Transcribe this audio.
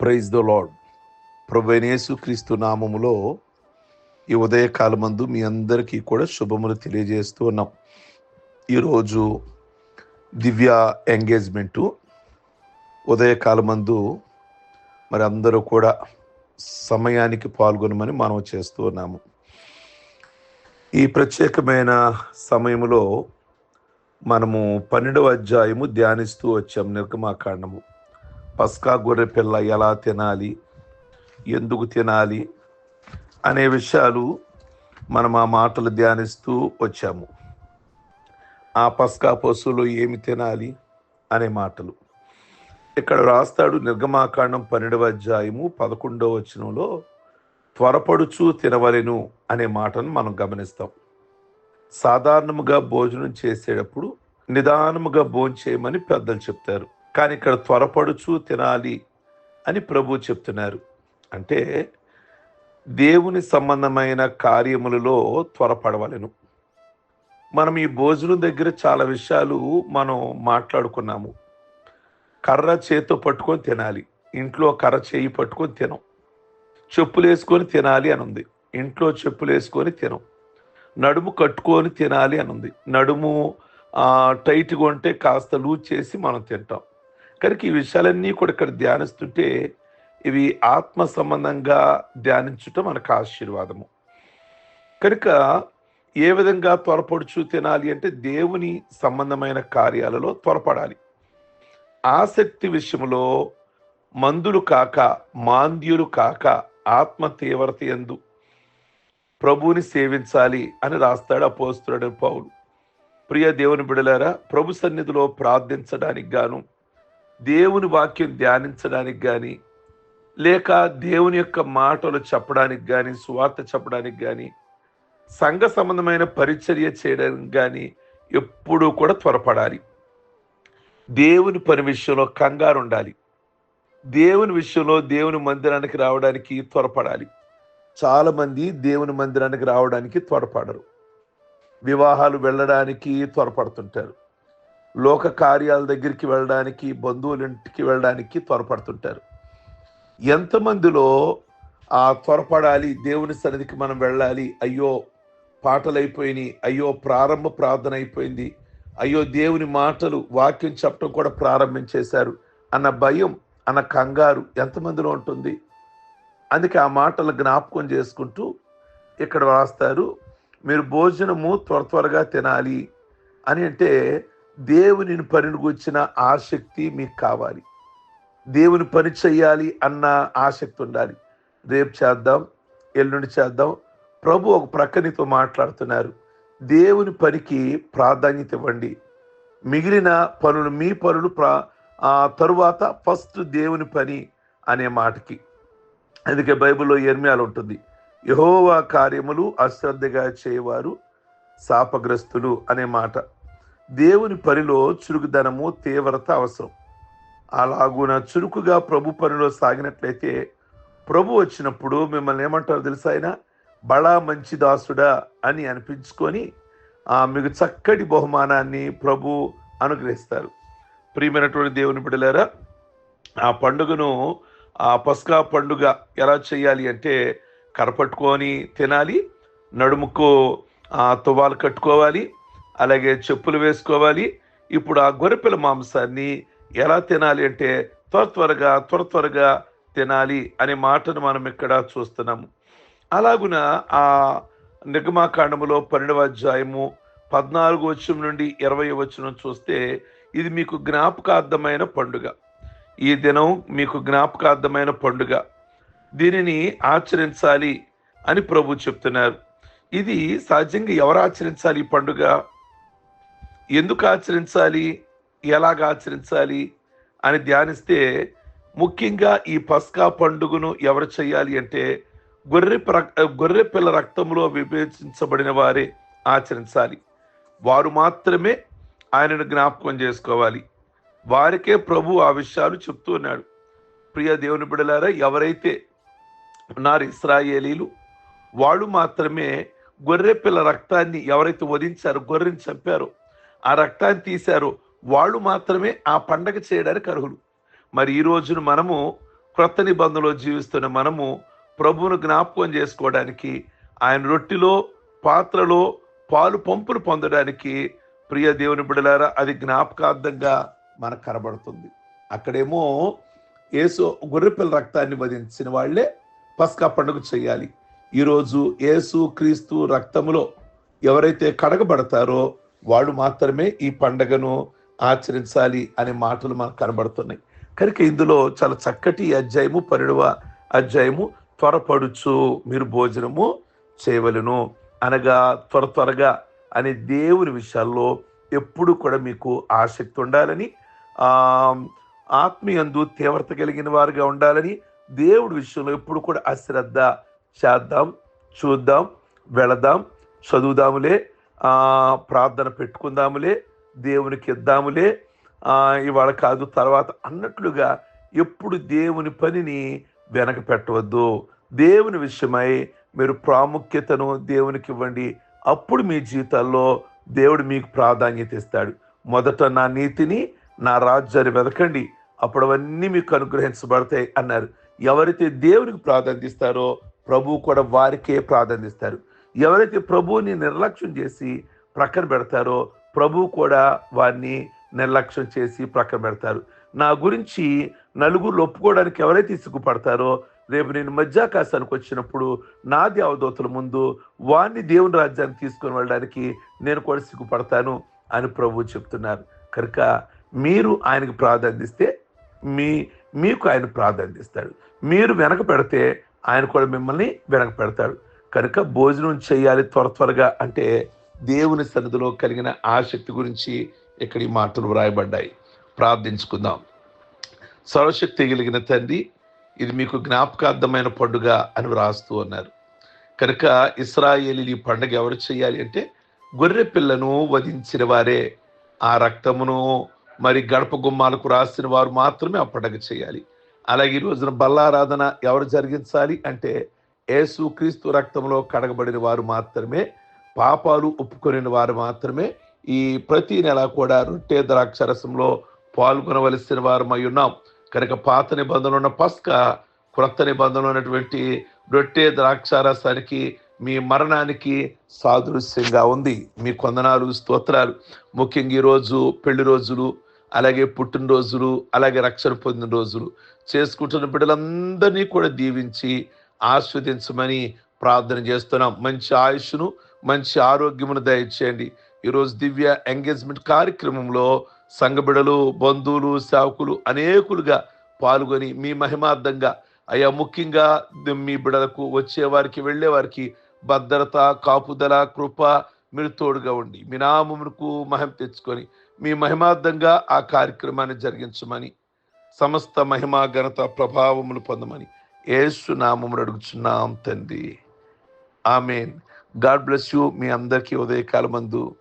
Praise the lord ప్రభు క్రీస్తు నామములో ఈ ఉదయకాలమందు మీ అందరికీ కూడా శుభములు తెలియజేస్తూ ఉన్నాం. ఈరోజు దివ్య ఎంగేజ్మెంటు. ఉదయకాలమందు మరి అందరూ కూడా సమయానికి పాల్గొనమని మనం చేస్తూ ఉన్నాము. ఈ ప్రత్యేకమైన సమయంలో మనము పన్నెండవ అధ్యాయము ధ్యానిస్తూ వచ్చాం నిర్గమాకాండము. పస్కా గొర్రె పిల్ల ఎలా తినాలి? ఎందుకు తినాలి? అనే విషయాలు మనం ఆ మాటలు ధ్యానిస్తూ వచ్చాము. ఆ పస్కా పశువులు ఏమి తినాలి? అనే మాటలు. ఇక్కడ రాస్తాడు నిర్గమాకాండం పన్నెండవ అధ్యాయము పదకొండవ వచనంలో త్వరపడుచు తినవలెను అనే మాటను మనం గమనిస్తాం. సాధారణముగా భోజనం చేసేటప్పుడు నిదానముగా భోంచేయమని పెద్దలు చెప్తారు. కానీ ఇక్కడ త్వరపడుచు తినాలి అని ప్రభు చెప్తున్నారు. అంటే దేవుని సంబంధమైన కార్యములలో త్వరపడవలను. మనం ఈ భోజనం దగ్గర చాలా విషయాలు మనం మాట్లాడుకున్నాము. కర్ర చేతో పట్టుకొని తినాలి. ఇంట్లో కర్ర చేయి పట్టుకొని తినం. చెప్పులు వేసుకొని తినాలి అని ఉంది ఇంట్లో చెప్పులు వేసుకొని తినం. నడుము కట్టుకొని తినాలి అని ఉంది నడుము టైట్గా ఉంటే కాస్త లూజ్ చేసి మనం తింటాం. కనుక ఈ విషయాలన్నీ కూడా ఇక్కడ ధ్యానిస్తుంటే ఇవి ఆత్మ సంబంధంగా ధ్యానించటం మనకు ఆశీర్వాదము. కనుక ఏ విధంగా త్వరపడుచు తినాలి అంటే దేవుని సంబంధమైన కార్యాలలో త్వరపడాలి. ఆసక్తి విషయంలో మందులు కాక మాంద్యులు కాక ఆత్మ తీవ్రత ఎందు ప్రభువుని సేవించాలి అని రాస్తాడు అపోస్తుడు పౌలు. ప్రియ దేవుని బిడలారా ప్రభు సన్నిధిలో ప్రార్థించడానికి గాను దేవుని వాక్యం ధ్యానించడానికి కానీ లేక దేవుని యొక్క మాటలు చెప్పడానికి కానీ సువార్త చెప్పడానికి కానీ సంఘ సంబంధమైన పరిచర్య చేయడానికి కానీ ఎప్పుడూ కూడా త్వరపడాలి. దేవుని పని విషయంలో కంగారు ఉండాలి దేవుని విషయంలో దేవుని మందిరానికి రావడానికి త్వరపడాలి. చాలామంది దేవుని మందిరానికి రావడానికి త్వరపడరు. వివాహాలు వెళ్ళడానికి త్వరపడుతుంటారు. లోక కార్యాల దగ్గరికి వెళ్ళడానికి బంధువుల ఇంటికి వెళ్ళడానికి త్వరపడుతుంటారు. ఎంతమందిలో ఆ త్వరపడాలి దేవుని సన్నిధికి మనం వెళ్ళాలి అయ్యో పాటలు అయ్యో ప్రారంభ ప్రార్థన అయిపోయింది అయ్యో దేవుని మాటలు వాక్యం చెప్పడం కూడా ప్రారంభించేశారు అన్న భయం అన్న కంగారు ఎంతమందిలో ఉంటుంది? అందుకే ఆ మాటలు జ్ఞాపకం చేసుకుంటూ ఇక్కడ రాస్తారు మీరు భోజనము త్వర త్వరగా తినాలి అని అంటే దేవునిని పరిణిగొచ్చిన ఆసక్తి మీకు కావాలి. దేవుని పని చెయ్యాలి అన్న ఆసక్తి ఉండాలి. రేపు చేద్దాం ఎల్లుండి చేద్దాం. ప్రభు ఒక ప్రక్కనితో మాట్లాడుతున్నారు. దేవుని పనికి ప్రాధాన్యత ఇవ్వండి. మిగిలిన పనులు మీ పనులు ప్రా ఆ తరువాత ఫస్ట్ దేవుని పని అనే మాటకి. అందుకే బైబిల్లో ఎర్మ్యాలు ఉంటుంది. యహోవా కార్యములు అశ్రద్ధగా చేయవారు శాపగ్రస్తులు అనే మాట. దేవుని పనిలో చురుకుదనము తీవ్రత అవసరం. అలాగున చురుకుగా ప్రభు పనిలో సాగినట్లయితే ప్రభు వచ్చినప్పుడు మిమ్మల్ని ఏమంటారు తెలుసా ఆయన? బడా మంచి దాసుడా అని అనిపించుకొని ఆ మీకు చక్కటి బహుమానాన్ని ప్రభు అనుగ్రహిస్తారు. ప్రియమైనటువంటి దేవుని బిడ్డలారా ఆ పండుగను ఆ పస్కా పండుగ ఎలా చేయాలి అంటే కరపట్టుకొని తినాలి నడుముకు ఆ తువాలు కట్టుకోవాలి అలాగే చెప్పులు వేసుకోవాలి. ఇప్పుడు ఆ గొర్రెపిల్ల మాంసాన్ని ఎలా తినాలి అంటే త్వర త్వరగా త్వర త్వరగా తినాలి అనే మాటను మనం ఇక్కడ చూస్తున్నాము. అలాగున ఆ నిగమాకాండములో పన్నెండవ అధ్యాయము పద్నాలుగు వచ్చం నుండి ఇరవై వచ్చిన చూస్తే ఇది మీకు జ్ఞాపకార్థమైన పండుగ. ఈ దినం మీకు జ్ఞాపకార్థమైన పండుగ. దీనిని ఆచరించాలి అని ప్రభు చెప్తున్నారు. ఇది సహజంగా ఎవరు ఆచరించాలి ఈ పండుగ? ఎందుకు ఆచరించాలి? ఎలాగ ఆచరించాలి? అని ధ్యానిస్తే ముఖ్యంగా ఈ పస్కా పండుగను ఎవరు చేయాలి అంటే గొర్రె గొర్రె పిల్ల రక్తంలో విభజించబడిన వారే ఆచరించాలి. వారు మాత్రమే ఆయనను జ్ఞాపకం చేసుకోవాలి. వారికే ప్రభు ఆ విషయాలు చెప్తూ ఉన్నాడు. ప్రియ దేవుని బిడలారా ఎవరైతే ఉన్నారు ఇస్రాయేలీలు వాళ్ళు మాత్రమే గొర్రె పిల్ల రక్తాన్ని ఎవరైతే వధించారో గొర్రెని చంపారో ఆ రక్తాన్ని తీశారో. వాళ్ళు మాత్రమే ఆ పండగ చేయడానికి అర్హులు. మరి ఈ రోజున మనము క్రొత్త నిబంధనలో జీవిస్తున్న మనము ప్రభువును జ్ఞాపకం చేసుకోవడానికి ఆయన రొట్టిలో పాత్రలో పాలు పంపులు పొందడానికి ప్రియ దేవుని బిడలారా అది జ్ఞాపకార్థంగా మనకు కనబడుతుంది. అక్కడేమో ఏసు గొర్రెపిల్ల రక్తాన్ని వధించిన వాళ్ళే పస్కా పండుగ చేయాలి. ఈరోజు ఏసు క్రీస్తు రక్తములో ఎవరైతే కడగబడతారో వాడు మాత్రమే ఈ పండగను ఆచరించాలి అనే మాటలు మనకు కనబడుతున్నాయి. కనుక ఇందులో చాలా చక్కటి అధ్యాయము పన్నెండవ అధ్యాయము త్వరపడుచు మీరు భోజనము చేయవలను. అనగా త్వర త్వరగా అనే దేవుని విషయాల్లో ఎప్పుడు కూడా మీకు ఆసక్తి ఉండాలని ఆత్మీయందు తీవ్రత కలిగిన వారుగా ఉండాలని దేవుడి విషయంలో ఎప్పుడు కూడా అశ్రద్ధ చేద్దాం చూద్దాం వెళదాం చదువుదాములే. ప్రార్థన పెట్టుకుందాములే దేవునికి ఇద్దాములే. ఇవాళ కాదు తర్వాత అన్నట్లుగా ఎప్పుడు దేవుని పనిని వెనక పెట్టవద్దు. దేవుని విషయమై మీరు ప్రాముఖ్యతను దేవునికి ఇవ్వండి. అప్పుడు మీ జీవితాల్లో దేవుడు మీకు ప్రాధాన్యత ఇస్తాడు. మొదట నా నీతిని నా రాజ్యాన్ని వెతకండి. అప్పుడు అవన్నీ మీకు అనుగ్రహించబడతాయి అన్నారు. ఎవరైతే దేవునికి ప్రాధాన్యత ఇస్తారో ప్రభువు కూడా వారికే ప్రాధాన్యత ఇస్తారు. ఎవరైతే ప్రభువుని నిర్లక్ష్యం చేసి ప్రక్కన పెడతారో ప్రభు కూడా వారిని నిర్లక్ష్యం చేసి ప్రక్కన పెడతారు. నా గురించి నలుగురు ఒప్పుకోవడానికి ఎవరైతే సిగ్గుపడతారో రేపు నేను మధ్యాకాశానికి వచ్చినప్పుడు నా దేవదూతల ముందు వాణ్ణి దేవుని రాజ్యానికి తీసుకొని వెళ్ళడానికి నేను కూడా సిగ్గుపడతాను అని ప్రభు చెప్తున్నారు. కనుక మీరు ఆయనకు ప్రాధాన్యత ఇస్తే మీ మీకు ఆయన ప్రాధాన్యస్తాడు మీరు వెనక పెడితే ఆయన కూడా మిమ్మల్ని వెనక పెడతాడు. కనుక భోజనం చేయాలి త్వర త్వరగా అంటే దేవుని సన్నిధిలో కలిగిన ఆసక్తి గురించి ఇక్కడ ఈ మాటలు వ్రాయబడ్డాయి. ప్రార్థించుకుందాం. సర్వశక్తి కలిగిన తండ్రి ఇది మీకు జ్ఞాపకార్థమైన పండుగ అని వ్రాస్తూ ఉన్నారు. కనుక ఇస్రాయేలీ ఈ పండుగ ఎవరు చేయాలి అంటే గొర్రె పిల్లను వధించిన వారే. ఆ రక్తమును మరి గడప గుమ్మాలకు రాసిన వారు మాత్రమే ఆ పండుగ చేయాలి. అలాగే ఈ రోజున బల్లారాధన ఎవరు జరిగించాలి అంటే యేసు క్రీస్తు రక్తంలో కడగబడిన వారు మాత్రమే పాపాలు ఒప్పుకొనిన వారు మాత్రమే ఈ ప్రతి నెల కూడా రొట్టె ద్రాక్షరసంలో పాల్గొనవలసిన వారమై ఉన్నాం. కనుక పాత నిబంధనలు ఉన్న పస్క క్రొత్త నిబంధనలు ఉన్నటువంటి రొట్టె ద్రాక్షారసానికి మీ మరణానికి సాదృశ్యంగా ఉంది. మీ కొందనాలు స్తోత్రాలు. ముఖ్యంగా ఈ రోజు పెళ్ళి రోజులు అలాగే పుట్టినరోజులు అలాగే రక్షణ పొందిన రోజులు. చేసుకుంటున్న బిడ్డలందరినీ కూడా దీవించి ఆస్వాదించమని ప్రార్థన చేస్తున్నాం. మంచి ఆయుష్ను మంచి ఆరోగ్యమును దయచేయండి. ఈరోజు దివ్య ఎంగేజ్మెంట్ కార్యక్రమంలో సంఘబిడలు బంధువులు సేవకులు అనేకులుగా పాల్గొని మీ మహిమార్థంగా అయ్యా ముఖ్యంగా మీ బిడలకు వచ్చేవారికి వెళ్ళేవారికి భద్రత కాపుదల కృప మీరు తోడుగా ఉండి మీ నామమునకు మహిమ తెచ్చుకొని మీ మహిమార్థంగా ఆ కార్యక్రమాన్ని జరిగించమని సమస్త మహిమా ఘనత ప్రభావములు పొందమని యేసు నామమును అడుగుచున్నాం తండ్రి. ఆమెన్. గాడ్ బ్లెస్ యూ మీ అందరికీ ఉదయకాలమందు.